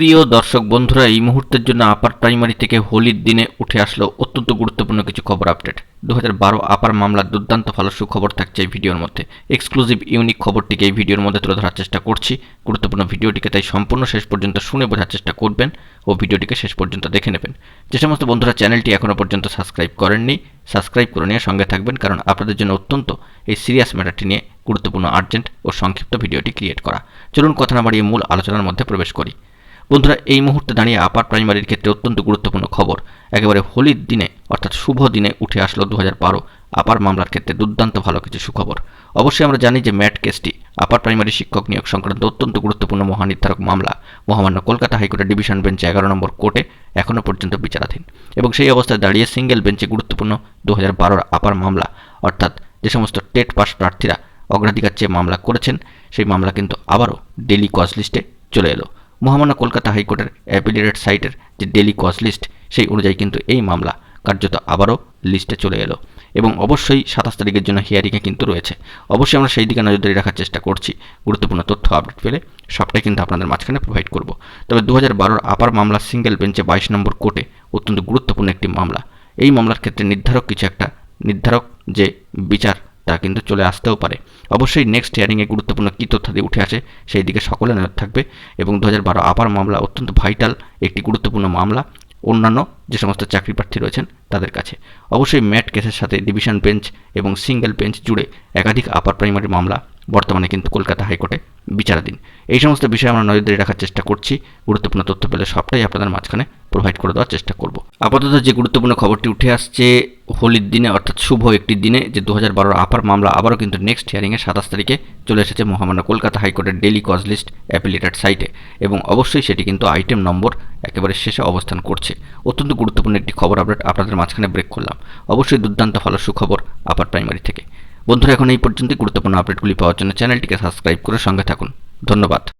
প্রিয় দর্শক বন্ধুরা, এই মুহূর্তের জন্য আপার প্রাইমারি থেকে হোলির দিনে উঠে আসলো অত্যন্ত গুরুত্বপূর্ণ কিছু খবর আপডেট দু বারো আপার মামলার দুর্দান্ত ভালো সুখবর থাকছে এই ভিডিওর মধ্যে। এক্সক্লুসিভ ইউনিক খবরটিকে এই ভিডিওর মধ্যে তুলে ধরার চেষ্টা করছি। গুরুত্বপূর্ণ ভিডিওটিকে তাই সম্পূর্ণ শেষ পর্যন্ত শুনে বোঝার চেষ্টা করবেন ও ভিডিওটিকে শেষ পর্যন্ত দেখে নেবেন। যে সমস্ত বন্ধুরা চ্যানেলটি এখনও পর্যন্ত সাবস্ক্রাইব করেননি সাবস্ক্রাইব করে নিয়ে সঙ্গে থাকবেন কারণ আপনাদের জন্য অত্যন্ত এই সিরিয়াস ম্যাটারটি নিয়ে গুরুত্বপূর্ণ আর্জেন্ট ও সংক্ষিপ্ত ভিডিওটি ক্রিয়েট করা। চলুন কথা না বাড়িয়ে মূল আলোচনার মধ্যে প্রবেশ করি। বন্ধুরা, এই মুহূর্তে দাঁড়িয়ে আপার প্রাইমারির ক্ষেত্রে অত্যন্ত গুরুত্বপূর্ণ খবর। একেবারে হোলির দিনে, অর্থাৎ শুভ দিনে উঠে আসলো দু বারো আপার মামলার ক্ষেত্রে দুর্দান্ত ভালো কিছু সুখবর। অবশ্যই আমরা জানি যে ম্যাট কেসটি আপার প্রাইমারি শিক্ষক নিয়োগ সংক্রান্ত অত্যন্ত গুরুত্বপূর্ণ মহানির্ধারক মামলা। মহামান্য কলকাতা হাইকোর্টের ডিভিশন বেঞ্চে এগারো নম্বর কোর্টে এখনও পর্যন্ত বিচারাধীন। এবং সেই অবস্থায় দাঁড়িয়ে সিঙ্গেল বেঞ্চে গুরুত্বপূর্ণ দু হাজার আপার মামলা, অর্থাৎ যে সমস্ত টেট পাস প্রার্থীরা অগ্রাধিকার চেয়ে মামলা করেছেন, সেই মামলা কিন্তু আবারও ডেলি কজ লিস্টে চলে এলো। মহামান্য কলকাতা হাইকোর্টের অ্যাপিলিয়েটেড সাইটের যে ডেলি কজ লিস্ট, সেই অনুযায়ী কিন্তু এই মামলা কার্যত আবারও লিস্টে চলে এলো। এবং অবশ্যই সাতাশ তারিখের জন্য হিয়ারিংয়ে কিন্তু রয়েছে। অবশ্যই আমরা সেই দিকে নজরদারি রাখার চেষ্টা করছি। গুরুত্বপূর্ণ তথ্য আপডেট পেলে সবটাই কিন্তু আপনাদের মাঝখানে প্রোভাইড করব। তবে দু হাজার আপার মামলা সিঙ্গেল বেঞ্চে বাইশ নম্বর কোর্টে অত্যন্ত গুরুত্বপূর্ণ একটি মামলা। এই মামলার ক্ষেত্রে নির্ধারক কিছু একটা, নির্ধারক যে বিচার তা কিন্তু চলে আসতেও পারে। অবশ্যই নেক্সট হিয়ারিংয়ে গুরুত্বপূর্ণ কী তথ্যাদি উঠে আসে সেই দিকে সকলে নজর থাকবে এবং দু হাজার বারো আপার মামলা অত্যন্ত ভাইটাল একটি গুরুত্বপূর্ণ মামলা। অন্যান্য যে সমস্ত চাকরি প্রার্থী রয়েছেন তাদের কাছে। অবশ্যই ম্যাট কেসের সাথে ডিভিশন বেঞ্চ এবং সিঙ্গেল বেঞ্চ জুড়ে একাধিক আপার প্রাইমারি মামলা বর্তমানে কিন্তু কলকাতা হাইকোর্টে বিচারাধীন। এই সমস্ত বিষয়ে আমরা নজরদারি রাখার চেষ্টা করছি। গুরুত্বপূর্ণ তথ্য পেলে সবটাই আপনাদের মাঝখানে প্রোভাইড করে দেওয়ার চেষ্টা করব। আপাতত যে গুরুত্বপূর্ণ খবরটি উঠে আসছে হোলির দিনে অর্থাৎ শুভ একটি দিনে যে দু হাজার আপার মামলা আবারও কিন্তু নেক্সট হিয়ারিংয়ে সাতাশ তারিখে চলে এসেছে মহামান্য কলকাতা হাইকোর্টের ডেলি কজ লিস্ট অ্যাপিলেটেড সাইটে এবং অবশ্যই সেটি কিন্তু আইটেম নম্বর একেবারে শেষে অবস্থান করছে। অত্যন্ত গুরুত্বপূর্ণ একটি খবর আপডেট আপনাদের মাঝখানে ব্রেক করলাম। অবশ্যই দুর্দান্ত ভালো সুখবর আপার প্রাইমারি থেকে। বন্ধুরা, এখন এই পর্যন্ত গুরুত্বপূর্ণ আপডেটগুলি পাওয়ার জন্য চ্যানেলটিকে সাবস্ক্রাইব করে সঙ্গে থাকুন। ধন্যবাদ।